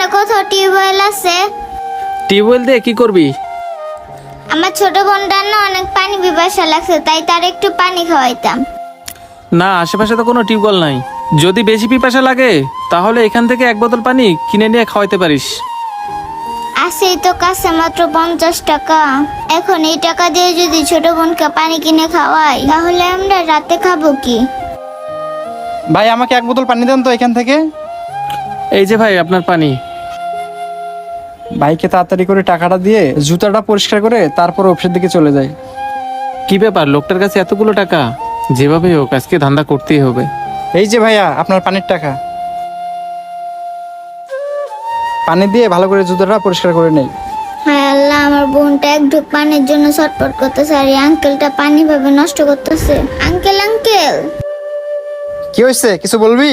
এখানে কোথাও টিউবওয়েল আছে? টিউবওয়েল দিয়ে কি করবি? আমার ছোট বোনটার না অনেক পানি পিপাসা লাগছে তাই তার একটু পানি খাওয়াইতাম। না আশেপাশে তো কোনো টিউবওয়েল নাই। যদি বেশি পিপাসা লাগে তাহলে এখান থেকে এক বোতল পানি কিনে নিয়ে খাওয়াইতে পারিস। আছেই তো কাছে মাত্র পঞ্চাশ টাকা। এখন এই টাকা দিয়ে যদি ছোট বোনকে পানি কিনে খাওয়াই তাহলে আমরা রাতে খাব কি? ভাই আমাকে এক বোতল পানি দেন তো এখান থেকে। এই যে ভাই আপনার পানি। ভাইকে তাড়াতাড়ি করে টাকাটা দিয়ে জুতাটা পরিষ্কার করে তারপর অফিসের দিকে চলে যায়। কি ব্যাপার? লোকটার কাছে এতগুলো টাকা? যেভাবে হোক আজকে ধান্দা করতেই হবে। এই যে ভাইয়া আপনার পানির টাকা। পানি দিয়ে ভালো করে জুতাটা পরিষ্কার করে নেই। হায় আল্লাহ আমার বোনটা এক ঢুক পানির জন্য ছটপট করতেছে আর এই আঙ্কেলটা পানি ভাবে নষ্ট করতেছে। আঙ্কেল আঙ্কেল কি হয়েছে? কিছু বলবি?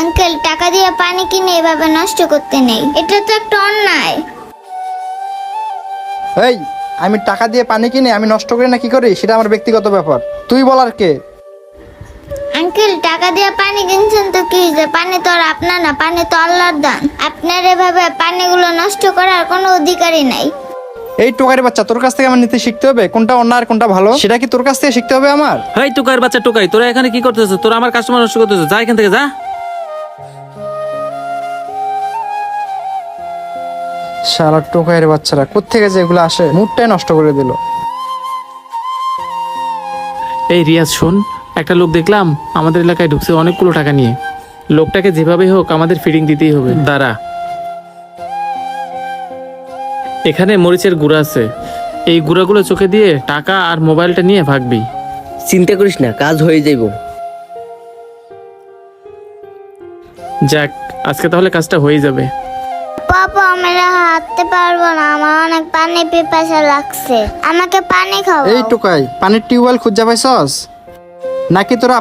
আঙ্কেল টাকা দিয়ে পানি কিনে এভাবে নষ্ট করতে নেই। এটা তো একটা অন্যায়। এই আমি টাকা দিয়ে পানি কিনে আমি নষ্ট করি না কি করি? সেটা আমার ব্যক্তিগত ব্যাপার। তুই বলার কে? আঙ্কেল টাকা দিয়ে পানি কিনছেন তো কি হয়েছে? পানি তো আর আপনার না পানি তো আল্লাহর দান। আপনার এভাবে পানিগুলো নষ্ট করার কোনো অধিকারই নাই। এই টোকারি বাচ্চা তোর কাছ থেকে আমার নিতে শিখতে হবে? কোনটা অন্য আর কোনটা ভালো? সেটা কি তোর কাছ থেকে শিখতে হবে আমার? হেই টুকাইয়ের বাচ্চা টুকাই তোরা এখানে কি করতেছিস তোরা আমার কাস্টমার নষ্ট করতেছিস যা এখান থেকে যা। সারা টোকাইয়ের বাচ্চারা কোথেকে যে এগুলো আসে? মুডটাই নষ্ট করে দিল। এই রিয়াজ শোন একটা লোক দেখলাম আমাদের এলাকায় ঢুকছে অনেকগুলো টাকা নিয়ে। লোকটাকে যেভাবে হোক আমাদের ফিডিং দিতেই হবে। দাঁড়া। এখানে মরিচের গুঁড়া আছে। এই গুঁড়াগুলো চোখে দিয়ে টাকা আর মোবাইলটা নিয়ে ভাগবি। চিন্তা করিস না কাজ হয়ে যাইব। যাক আজকে তাহলে কাজটা হয়ে যাবে। পাপা, আমি হাঁটতে পারব না। আমার অনেক পানি পিপাসা লাগছে। আমাকে পানি খাও এই টুকাই পানির টিউবওয়েল খুঁজা পাইছস? নাকি তোরা